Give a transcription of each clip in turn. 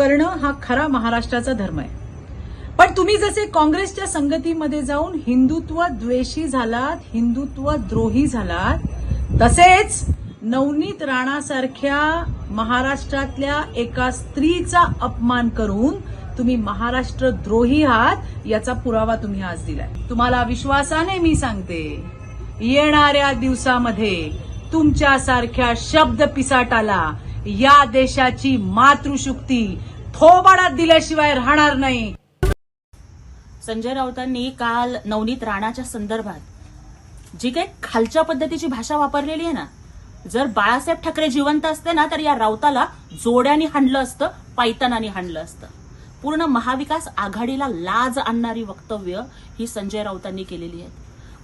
करणं हा खरा महाराष्ट्राचा धर्म आहे. पण तुम्ही जसे काँग्रेसच्या संगतीमध्ये जाऊन हिंदुत्व द्वेषी झालात हिंदुत्व द्रोही झालात तसेच नवनीत राणासारख्या महाराष्ट्रातल्या एका स्त्रीचा अपमान करून तुम्ही महाराष्ट्र द्रोही आहात याचा पुरावा तुम्ही आज दिलाय. तुम्हाला विश्वासाने मी सांगते येणाऱ्या दिवसामध्ये तुमच्यासारख्या शब्द पिसाटाला या देशाची मातृशुक्ती थोबाडात दिल्याशिवाय राहणार नाही. संजय राऊतांनी काल नवनीत राणाच्या संदर्भात जी काही खालच्या पद्धतीची भाषा वापरलेली आहे ना जर बाळासाहेब ठाकरे जिवंत असते ना तर या राऊताला जोड्याने हाणलं असतं पायतानाने हाणलं असतं. पूर्ण महाविकास आघाडीला लाज आणणारी वक्तव्य ही संजय राऊतांनी केलेली आहेत.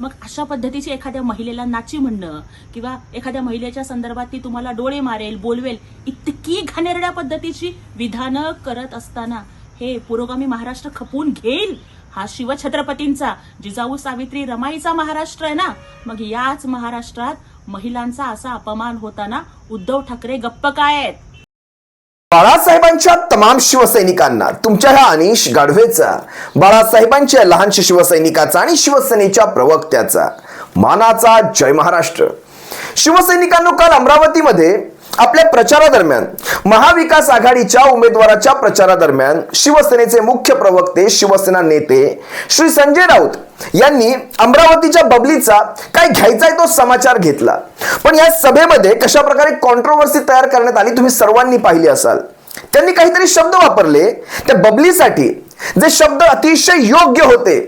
मग अशा पद्धतीची एखाद्या महिलेला नाची म्हणणं किंवा एखाद्या महिलेच्या संदर्भात ती तुम्हाला डोळे मारेल बोलवेल इतकी घाणेरड्या पद्धतीची विधानं करत असताना हे पुरोगामी महाराष्ट्र खपवून घेईल हा शिवछत्रपतींचा जिजाऊ सावित्री रमाईचा महाराष्ट्र आहे ना? मग याच महाराष्ट्रात महिलांचा असा अपमान होताना उद्धव ठाकरे गप्प काय आहेत? बाळासाहेबांच्या तमाम शिवसैनिकांना तुमच्या ह्या अनिश गाढवेचा बाळासाहेबांच्या लहान शिवसैनिकाचा आणि शिवसेनेच्या प्रवक्त्याचा. मानाचा जय महाराष्ट्र. शिवसैनिकांनो काल अमरावतीमध्ये आपल्या प्रचारादरम्यान महाविकास आघाडीच्या उमेदवाराच्या प्रचारादरम्यान शिवसेनेचे मुख्य प्रवक्ते शिवसेना नेते श्री संजय राऊत यांनी अमरावतीच्या बबलीचा काय घ्यायचा आहे तो समाचार घेतला. पण या सभेमध्ये कशा प्रकारे कॉन्ट्रोवर्सी तयार करण्यात आली तुम्ही सर्वांनी पाहिली असाल. त्यांनी काहीतरी शब्द वापरले. त्या बबलीसाठी जे शब्द अतिशय योग्य होते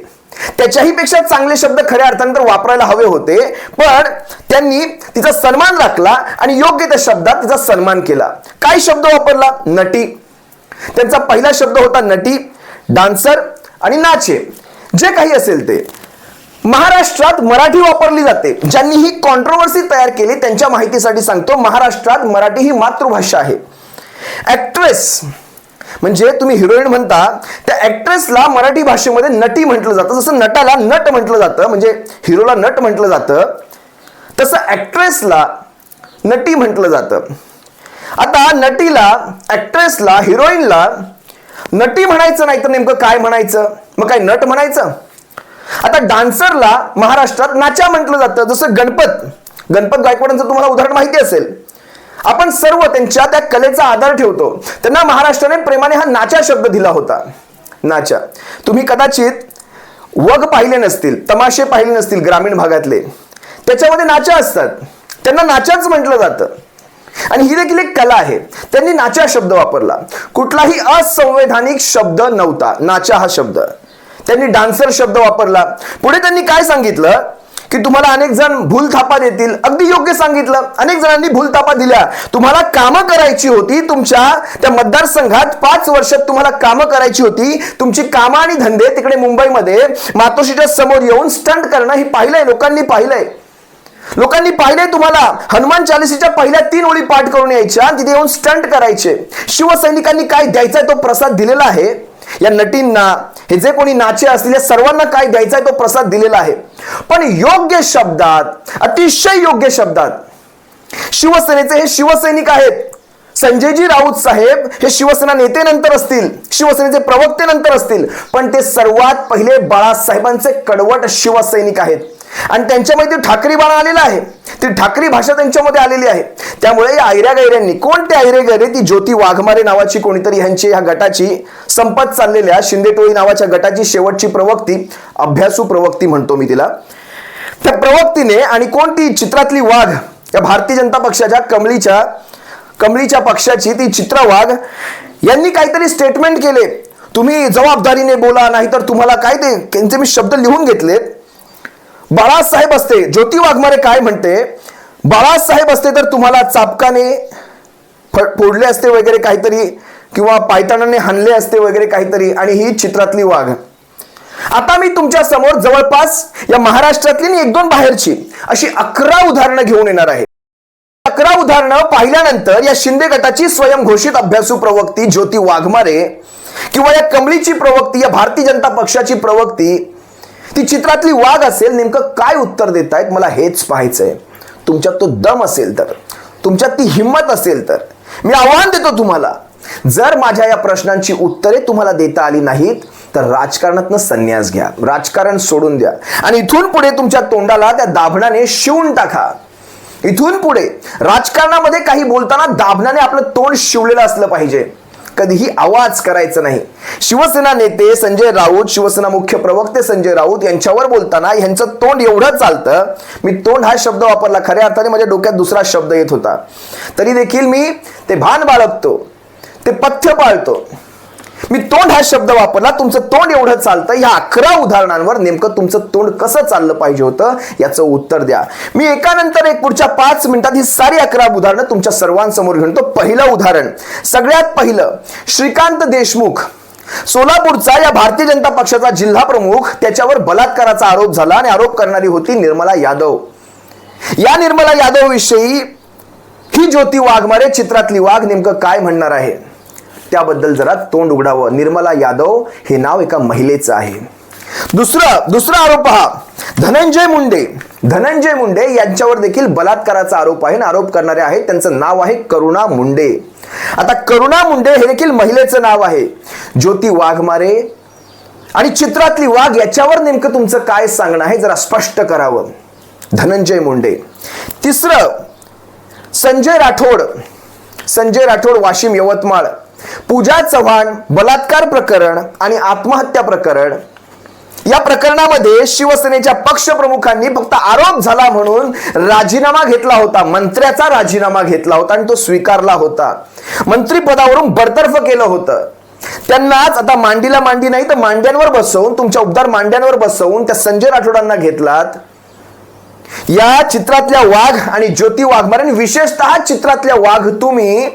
त्याच्याही पेक्षा चांगले शब्द खऱ्या अर्थाने तर वापरायला हवे होते. पण त्यांनी तिचा सन्मान राखला आणि योग्य त्या शब्दात तिचा सन्मान केला. काय शब्द वापरला? नटी. त्यांचा पहिला शब्द होता नटी डान्सर आणि नाचे. जे काही असेल ते. महाराष्ट्रात मराठी वापरली जाते. ज्यांनी ही कॉन्ट्रोवर्सी तयार केली त्यांच्या माहितीसाठी सांगतो महाराष्ट्रात मराठी ही मातृभाषा आहे. ऍक्ट्रेस म्हणजे तुम्ही हिरोईन म्हणता त्या ऍक्ट्रेसला मराठी भाषेमध्ये नटी म्हटलं जातं. जसं नटाला नट म्हटलं जातं म्हणजे हिरोला नट म्हटलं जातं तसं ऍक्ट्रेसला नटी म्हटलं जातं. आता नटीला ऍक्ट्रेसला हिरोईनला नटी म्हणायचं नाही तर नेमकं काय म्हणायचं? मग काय नट म्हणायचं? आता डान्सरला महाराष्ट्रात नाचा म्हटलं जातं जसं गणपत. गणपत गायकवाडांचं तुम्हाला उदाहरण माहिती असेल. आपण सर्व त्यांच्या त्या कलेचा आधार ठेवतो. त्यांना महाराष्ट्राने प्रेमाने हा नाचा शब्द दिला होता. नाचा. तुम्ही कदाचित वग पाहिले नसतील तमाशे पाहिले नसतील ग्रामीण भागातले. त्याच्यामध्ये नाचा असतात. त्यांना नाचाच म्हटलं जातं. आणि ही देखील एक कला आहे. त्यांनी नाचा शब्द वापरला. कुठलाही असंवैधानिक शब्द नव्हता. नाचा हा शब्द. त्यांनी डान्सर शब्द वापरला. पुढे त्यांनी काय सांगितलं? की तुम्हाला अनेक जण भूल थापा देतील. अगदी योग्य सांगितलं. अनेक जणांनी भूल थापा दिल्या. तुम्हाला कामं करायची होती तुमच्या त्या मतदारसंघात पाच वर्षात तुम्हाला कामं करायची होती. तुमची कामं आणि धंदे तिकडे मुंबईमध्ये मातोश्रीच्या समोर येऊन स्टंट करणं हे पाहिलंय लोकांनी पाहिलंय. लोकांनी पाहिलंय तुम्हाला. हनुमान चालिसीच्या पहिल्या तीन ओळी पाठ करून यायच्या तिथे येऊन स्टंट करायचे. शिवसैनिकांनी काय द्यायचा तो प्रसाद दिलेला आहे? या नटींना हे जे कोणी नाचे असतील या सर्वांना काय द्यायचा तो प्रसाद दिलेला आहे? पण योग्य शब्दात अतिशय योग्य शब्दात शिवसेनेचे हे शिवसैनिक आहेत. संजयजी राऊत साहेब हे शिवसेना नेते नंतर असतील शिवसेनेचे प्रवक्ते नंतर असतील पण ते सर्वात पहिले बाळासाहेबांचे कडवट शिवसैनिक आहेत. आणि त्यांच्यामध्ये ती ठाकरी आलेला आहे. ती ठाकरी भाषा त्यांच्यामध्ये आलेली आहे. त्यामुळे या आयऱ्या गैऱ्यांनी कोणते आयरे गैरे ती ज्योती वाघमारे नावाची कोणीतरी ह्यांची ह्या गटाची संपत चाललेल्या शिंदे टोळी नावाच्या गटाची शेवटची प्रवक्ती अभ्यासू प्रवक्ती म्हणतो मी तिला. त्या प्रवक्तीने आणि कोणती चित्रातली वाघ या भारतीय जनता पक्षाच्या कमळीच्या कमळीच्या पक्षाची ती चित्रा वाघ यांनी काहीतरी स्टेटमेंट केले. तुम्ही जबाबदारीने बोला नाहीतर तुम्हाला काय ते त्यांचे मी शब्द लिहून घेतलेत. बाळासाहेब असते. ज्योती वाघमारे काय म्हणते? बाळासाहेब असते तर तुम्हाला चापकाने फोडले असते वगैरे काहीतरी किंवा पायताणाने हाणले असते वगैरे काहीतरी आणि ही चित्रातली वाघ. आता मी तुमच्यासमोर जवळपास या महाराष्ट्रातली आणि एक दोन बाहेरची अशी अकरा उदाहरणं घेऊन येणार आहे. अकरा उदाहरणं पाहिल्यानंतर या शिंदे गटाची स्वयंघोषित अभ्यासू प्रवक्ती ज्योती वाघमारे किंवा या कमळीची प्रवक्ती या भारतीय जनता पक्षाची प्रवक्ती ती चित्रातली वाघ असेल नेमकं काय उत्तर देत आहेत मला हेच पाहायचंय. तुमच्यात तो दम असेल तर तुमच्यात ती हिंमत असेल तर मी आव्हान देतो तुम्हाला. जर माझ्या या प्रश्नांची उत्तरे तुम्हाला देता आली नाहीत तर राजकारणातनं संन्यास घ्या. राजकारण सोडून द्या. आणि इथून पुढे तुमच्या तोंडाला त्या दाभणाने शिवून टाका. इथून पुढे राजकारणामध्ये काही बोलताना दाभणाने आपलं तोंड शिवलेलं असलं पाहिजे. कधीही आवाज करायचा नाही. शिवसेना नेते संजय राऊत शिवसेना मुख्य प्रवक्ते संजय राऊत यांच्यावर बोलताना यांचं तोंड एवढं चालतं मी तोंड हा शब्द वापरला खऱ्या अर्थाने माझ्या डोक्यात दुसरा शब्द येत होता. तरी देखील मी ते भान बाळगतो ते पथ्य पाळतो. मी तोंड हा शब्द वापरला तुमचं तोंड एवढं चालतं या अकरा उदाहरणांवर नेमकं तुमचं तोंड कसं चाललं पाहिजे होतं याचं उत्तर द्या. मी एकानंतर एक पुढच्या पाच मिनिटात ही सारी अकरा उदाहरणं तुमच्या सर्वांसमोर घेऊन तो पहिलं उदाहरण सगळ्यात पहिलं श्रीकांत देशमुख सोलापूरचा या भारतीय जनता पक्षाचा जिल्हा प्रमुख त्याच्यावर बलात्काराचा आरोप झाला आणि आरोप करणारी होती निर्मला यादव. या निर्मला यादव विषयी ही ज्योती वाघमारे चित्रातली वाघ नेमकं काय म्हणणार आहे? त्याबद्दल जरा तोंड उघडावं. निर्मला यादव हे नाव एका महिलेचं आहे. दुसरं दुसरा आरोप पहा. धनंजय मुंडे. धनंजय मुंडे यांच्यावर देखील बलात्काराचा आरोप आहे आणि आरोप करणारे आहेत. त्यांचं नाव आहे करुणा मुंडे. आता करुणा मुंडे हे देखील महिलेचं नाव आहे. ज्योती वाघमारे आणि चित्रातली वाघ याच्यावर नेमकं तुमचं काय सांगणं आहे? जरा स्पष्ट करावं. धनंजय मुंडे. तिसरं संजय राठोड. संजय राठोड वाशिम यवतमाळ. पूजा चव्हाण बलात्कार प्रकरण आणि आत्महत्या प्रकरण. या प्रकरणामध्ये शिवसेनेच्या पक्षप्रमुखांनी फक्त आरोप झाला म्हणून राजीनामा घेतला होता. मंत्र्याचा राजीनामा घेतला होता आणि तो स्वीकारला होता. मंत्रीपदावरून बडतर्फ केलं होतं. त्यांनाच आता मांडीला मांडी नाही तर मांड्यांवर बसवून तुमच्या उबदार मांड्यांवर बसवून त्या संजय राठोडांना घेतलात. या चित्रातल्या वाघ आणि ज्योती वाघमारे आणि विशेषतः चित्रातल्या वाघ तुम्ही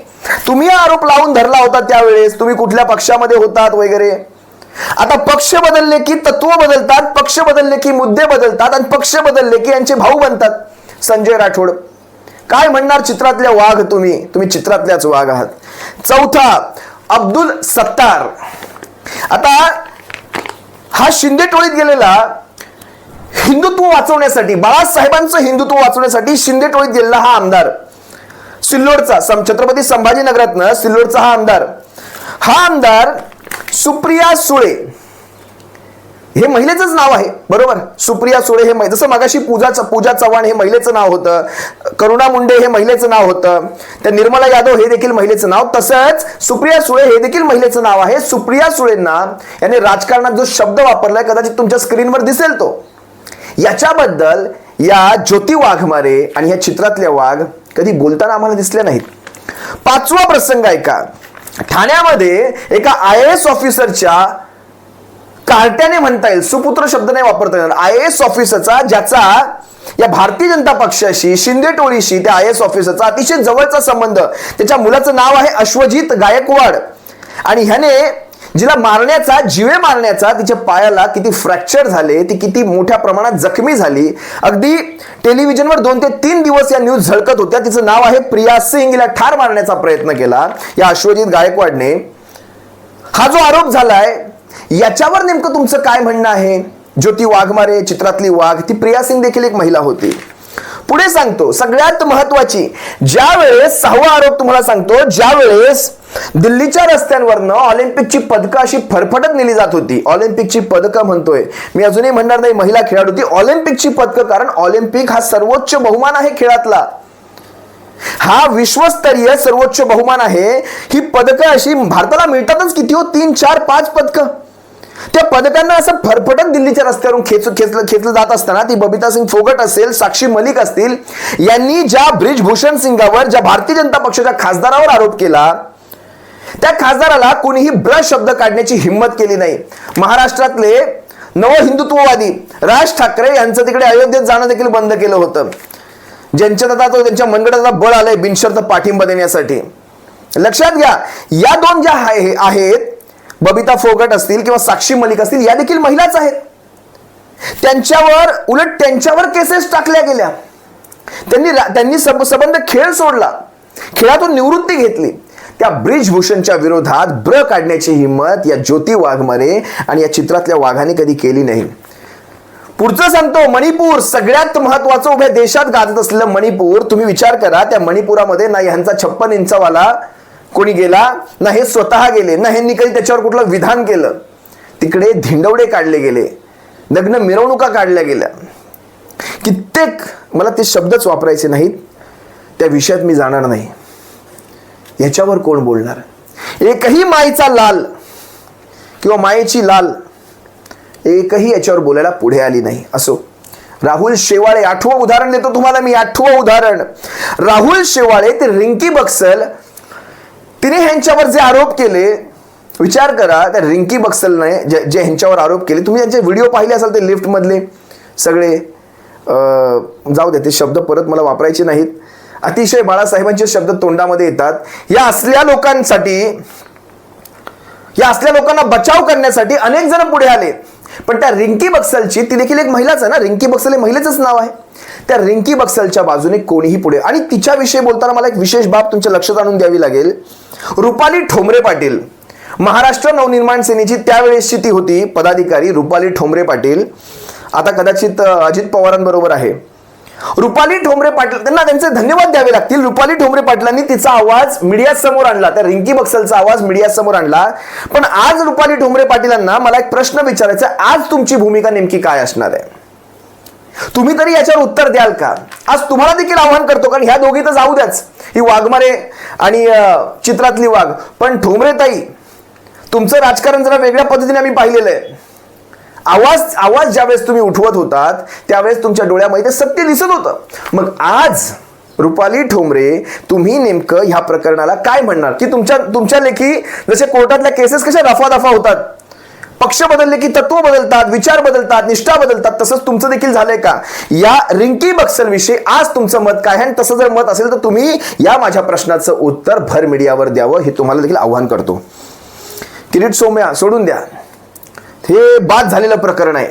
तुम्ही आरोप लावून धरला होता त्यावेळेस तुम्ही कुठल्या पक्षामध्ये होतात वगैरे? आता पक्ष बदलले की तत्व बदलतात पक्ष बदलले की मुद्दे बदलतात आणि पक्ष बदलले की यांचे भाऊ बनतात. संजय राठोड काय म्हणणार चित्रातल्या वाघ तुम्ही? तुम्ही चित्रातल्याच वाघ आहात. चौथा अब्दुल सत्तार. आता हा शिंदे टोळीत गेलेला हिंदुत्व वाचवण्यासाठी बाळासाहेबांचं हिंदुत्व वाचवण्यासाठी शिंदे टोळीत गेलेला हा आमदार. सिल्लोडचा सं- छत्रपती संभाजीनगरातनं सिल्लोडचा हा आमदार. हा आमदार सुप्रिया सुळे. हे महिलेचंच नाव आहे बरोबर? सुप्रिया सुळे हे जसं मगाशी पूजा पूजा चव्हाण हे महिलेचं नाव होतं करुणा मुंडे हे महिलेचं नाव होतं त्या निर्मला यादव हे देखील महिलेचं नाव तसंच सुप्रिया सुळे हे देखील महिलेचं नाव आहे. सुप्रिया सुळेंना याने राजकारणात जो शब्द वापरलाय कदाचित तुमच्या स्क्रीनवर दिसेल तो. याच्याबद्दल या ज्योती वाघमारे आणि या चित्रातल्या वाघ कधी बोलताना आम्हाला दिसल्या नाहीत. पाचवा प्रसंग ऐका. ठाण्यामध्ये एका आय एस ऑफिसरच्या कार्ट्याने म्हणता येईल. सुपुत्र शब्द नाही वापरता येणार. आय एस ऑफिसरचा ज्याचा या भारतीय जनता पक्षाशी शिंदे टोळीशी त्या आय एस ऑफिसरचा अतिशय जवळचा संबंध. त्याच्या मुलाचं नाव आहे अश्वजित गायकवाड. आणि ह्याने जिला मारण्याचा जिवे मारण्याचा तिच्या पायाला किती फ्रॅक्चर झाले ती किती मोठ्या प्रमाणात जखमी झाली अगदी टेलिव्हिजनवर दोन ते तीन दिवस या न्यूज झळकत होत्या. तिचं नाव आहे प्रिया सिंग. हिला ठार मारण्याचा प्रयत्न केला. या अश्वजित गायकवाडने. हा जो आरोप झालाय याच्यावर नेमकं तुमचं काय म्हणणं आहे? ज्योती वाघमारे चित्रातली वाघ ती प्रिया सिंग देखील एक महिला होती. पुढे सांगतो सगळ्यात महत्वाची ज्या वेळेस सहावा आरोप तुम्हाला सांगतो ज्या वेळेस दिल्लीच्या रस्त्यांवरनं ऑलिम्पिकची पदकं अशी फरफटत नेली जात होती. ऑलिम्पिकची पदकं म्हणतोय. मी अजूनही म्हणणार नाही महिला खेळाडू ती ऑलिम्पिकची पदकं कारण ऑलिम्पिक हा सर्वोच्च बहुमान आहे खेळातला. हा विश्वस्तरीय सर्वोच्च बहुमान आहे. ही पदकं अशी भारताला मिळतातच किती हो? तीन चार पाच पदकं. त्या पदकांना असं फरफटत दिल्लीच्या रस्त्यावरून खेच खेचलं खेचलं जात असताना ती बबिता सिंग फोगट असेल साक्षी मलिक असतील यांनी ज्या ब्रिजभूषण सिंगावर ज्या भारतीय जनता पक्षाच्या खासदारावर आरोप केला त्या खासदाराला कोणीही ब्रश शब्द काढण्याची हिंमत केली नाही. महाराष्ट्रातले नव हिंदुत्ववादी राज ठाकरे यांचं तिकडे अयोध्येत जाणं देखील बंद केलं होतं. ज्यांच्यात आता तो त्यांच्या मंडळाचा बळ आलंय बिनशर्त पाठिंबा देण्यासाठी. लक्षात घ्या या दोन ज्या आहेत बबिता फोगट असतील किंवा साक्षी मलिक असतील या देखील महिलाच आहेत. त्यांच्यावर उलट त्यांच्यावर केसेस टाकल्या गेल्या. त्यांनी त्यांनी संबंध खेळ सोडला. खेळातून निवृत्ती घेतली. त्या ब्रिजभूषणच्या विरोधात ब्र काढण्याची हिंमत या ज्योती वाघमारे आणि या चित्रातल्या वाघाने कधी केली नाही. पुढचं सांगतो मणिपूर सगळ्यात महत्वाचं उभ्या देशात गाजत असलेलं मणिपूर तुम्ही विचार करा त्या मणिपुरामध्ये ना ह्यांचा छप्पन इंचावाला कोणी गेला ना हे स्वतः गेले ना ह्यांनी काही त्याच्यावर कुठलं विधान केलं. तिकडे धिंडवडे काढले गेले लग्न मिरवणुका काढल्या गेल्या. कित्येक मला ते शब्दच वापरायचे नाहीत त्या विषयात मी जाणार नाही. याच्यावर कोण बोलणार? एकही मायेचा लाल किंवा मायेची लाल एकही याच्यावर बोलायला पुढे आली नाही. असो. राहुल शेवाळे आठवं उदाहरण देतो तुम्हाला मी आठवं उदाहरण. राहुल शेवाळे ते रिंकी बक्सल तिने ह्यांच्यावर जे आरोप केले विचार करा त्या रिंकी बक्सलने जे जे ह्यांच्यावर आरोप केले तुम्ही यांचे व्हिडिओ पाहिले असाल ते लिफ्टमधले सगळे जाऊ दे ते शब्द परत मला वापरायचे नाहीत. अतिशय बाळासाहेबांचे शब्द तोंडामध्ये येतात. या असल्या लोकांसाठी या असल्या लोकांना बचाव करण्यासाठी अनेक जण पुढे आले. पण त्या रिंकी बक्सलची ती देखील एक महिलाच आहे ना? रिंकी बक्सल हे महिलेचंच नाव आहे. त्या रिंकी बक्सलच्या बाजूने कोणीही पुढे आणि तिच्याविषयी बोलताना मला एक विशेष बाब तुमच्या लक्षात आणून द्यावी लागेल. रुपाली ठोंबरे पाटील. महाराष्ट्र नवनिर्माण सेनेची त्यावेळेसची ती होती पदाधिकारी रुपाली ठोंबरे पाटील. आता कदाचित अजित पवारांबरोबर आहे. रुपाली ठोंबरे पाटील त्यांना त्यांचे धन्यवाद द्यावे लागतील. रुपाली ठोंबरे पाटलांनी तिचा आवाज मीडिया समोर आणला. त्या रिंकी बक्सलचा आवाज मीडिया समोर आणला. पण आज रुपाली ठोंबरे पाटीलांना मला एक प्रश्न विचारायचा आज तुमची भूमिका नेमकी काय असणार आहे? तुम्ही तरी याच्यावर उत्तर द्याल का? आज तुम्हाला देखील आव्हान करतो कारण ह्या दोघी तर जाऊ द्याच. ही वाघमारे आणि चित्रातली वाघ. पण ठोंबरे ताई तुमचं राजकारण जरा वेगळ्या पद्धतीने आम्ही पाहिलेलं आहे. आवाज आवाज ज्यावेळेस तुम्ही उठवत होतात त्यावेळेस तुमच्या डोळ्यामध्ये सत्य दिसत होतं. मग आज रुपाली ठोंबरे तुम्ही नेमकं ह्या प्रकरणाला काय म्हणणार? की तुमच्या तुमच्या लेखी जसे कोर्टातल्या केसेस कशा रफादफा होतात? पक्ष बदलले की तत्व बदलतात विचार बदलतात निष्ठा बदलतात तसंच तुमचं देखील झालंय का? या रिंकी बक्सल विषयी आज तुमचं मत काय आहे? आणि तसं जर मत असेल तर तुम्ही या माझ्या प्रश्नाचं उत्तर भर मीडियावर द्यावं हे तुम्हाला देखील आव्हान करतो. किरीट सोम्या सोडून द्या. हे बाद झालेलं प्रकरण आहे.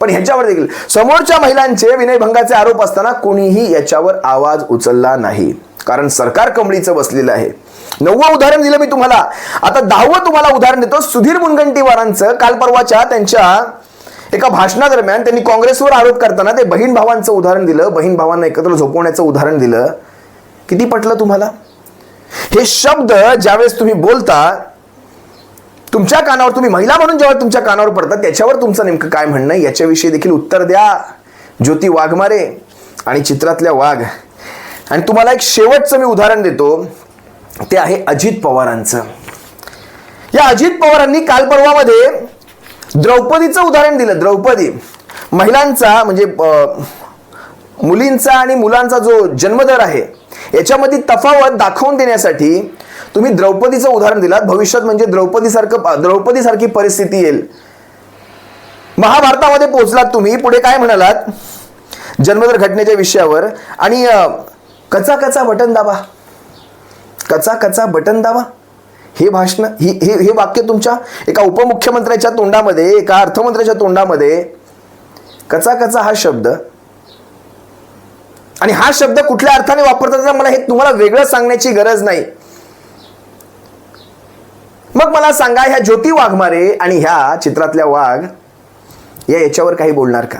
पण ह्याच्यावर देखील. समोरच्या महिलांचे विनयभंगाचे आरोप असताना कोणीही याच्यावर आवाज उचलला नाही. कारण सरकार कमळीचं बसलेलं आहे. नववं उदाहरण दिलं मी तुम्हाला. आता दहावं तुम्हाला उदाहरण देतो. सुधीर मुनगंटीवारांचं काल परवाच्या त्यांच्या एका भाषणादरम्यान त्यांनी काँग्रेसवर आरोप करताना ते बहीण भावांचं उदाहरण दिलं. बहीण भावांना एकत्र झोपवण्याचं उदाहरण दिलं. किती पटलं तुम्हाला? हे शब्द ज्यावेळेस तुम्ही बोलता तुमच्या कानावर तुम्ही महिला म्हणून जेव्हा तुमच्या कानावर पडतात त्याच्यावर तुमचं नेमकं काय म्हणणं? याच्याविषयी देखील उत्तर द्या. ज्योती वाघमारे आणि चित्रातल्या वाघ. आणि तुम्हाला एक शेवटचं मी उदाहरण देतो. ते आहे अजित पवारांचं. या अजित पवारांनी काल परवामध्ये द्रौपदीचं उदाहरण दिलं. द्रौपदी महिलांचा म्हणजे मुलींचा आणि मुलांचा जो जन्मदर आहे याच्यामध्ये तफावत दाखवून देण्यासाठी तुम्ही द्रौपदीचं उदाहरण दिलात. भविष्यात म्हणजे द्रौपदीसारखं द्रौपदीसारखी परिस्थिती येईल. महाभारतामध्ये पोहोचलात तुम्ही. पुढे काय म्हणालात? जन्मदर घटनेच्या विषयावर. आणि कचा कचा बटन दाबा. कचा कचा बटन दाबा. हे भाषण ही हे हे वाक्य तुमच्या एका उपमुख्यमंत्र्याच्या तोंडामध्ये एका अर्थमंत्र्याच्या तोंडामध्ये कचा कचा हा शब्द आणि हा शब्द कुठल्या अर्थाने वापरतात मला हे तुम्हाला वेगळं सांगण्याची गरज नाही. मग मला सांगा ह्या ज्योती वाघमारे आणि ह्या चित्रातल्या वाघ या याच्यावर काही बोलणार का?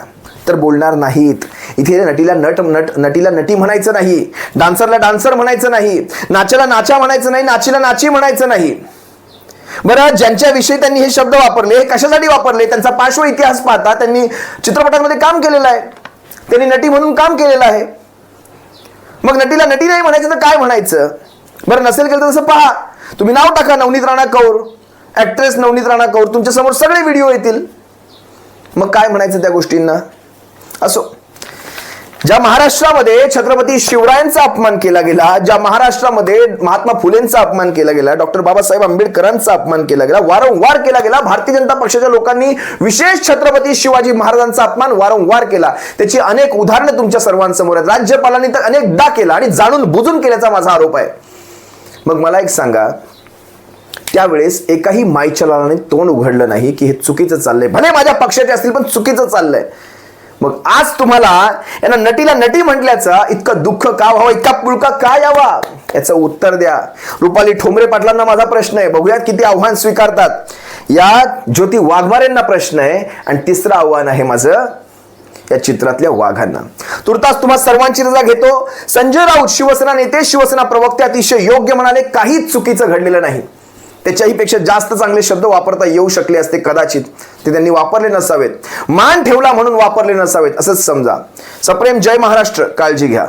तर बोलणार नाहीत. इथे नटीला नट नट नटीला नटी म्हणायचं नाही. डान्सरला डान्सर म्हणायचं नाही. नाच्याला नाचा म्हणायचं नाही नाचीला नाची म्हणायचं नाही. बरं ज्यांच्याविषयी त्यांनी हे शब्द वापरले हे कशासाठी वापरले त्यांचा पार्श्व इतिहास पाहता त्यांनी चित्रपटांमध्ये काम केलेलं आहे. त्यांनी नटी म्हणून काम केलेलं आहे. मग नटीला नटी नाही म्हणायचं तर काय म्हणायचं? बरं नसेल केलं तर तसं पहा. तुम्ही नाव टाका नवनीत राणा कौर. ऍक्ट्रेस नवनीत राणा कौर. तुमच्यासमोर सगळे व्हिडिओ येतील. मग काय म्हणायचं त्या गोष्टींना? असो. ज्या महाराष्ट्रामध्ये छत्रपती शिवरायांचा अपमान केला गेला ज्या महाराष्ट्रामध्ये महात्मा फुलेंचा अपमान केला गेला डॉक्टर बाबासाहेब आंबेडकरांचा अपमान केला गेला वारंवार केला गेला भारतीय जनता पक्षाच्या लोकांनी विशेष छत्रपती शिवाजी महाराजांचा अपमान वारंवार केला. त्याची अनेक उदाहरणं तुमच्या सर्वांसमोर आहेत. राज्यपालांनी तर अनेकदा केला आणि जाणून बुजून केल्याचा माझा आरोप आहे. मग मला एक सांगा त्यावेळेस एकाही मायचलाने तोंड उघडलं नाही की हे चुकीचं चाललंय. भले माझ्या पक्षाचे असतील पण चुकीचं चाललंय. मग आज तुम्हाला यांना नटीला नटी म्हटल्याचा इतकं दुःख का व्हावं इतका पुळका का यावा? याचं उत्तर द्या. रुपाली ठोंबरे पाटलांना माझा प्रश्न आहे. बघूयात किती आव्हान स्वीकारतात. या ज्योती वाघमारेंना प्रश्न आहे आणि तिसरं आव्हान आहे माझं या चित्रातल्या वाघांना. तुर्तास तुम्हा सर्वांची रजा घेतो. संजय राऊत शिवसेना नेते शिवसेना प्रवक्ते अतिशय योग्य म्हणाले काहीच चुकीचं घडलेलं नाही. त्याच्याही पेक्षा जास्त चांगले शब्द वापरता येऊ शकले असते कदाचित. ते त्यांनी वापरले नसावेत. मान ठेवला म्हणून वापरले नसावेत. असंच समजा. सप्रेम जय महाराष्ट्र. काळजी घ्या.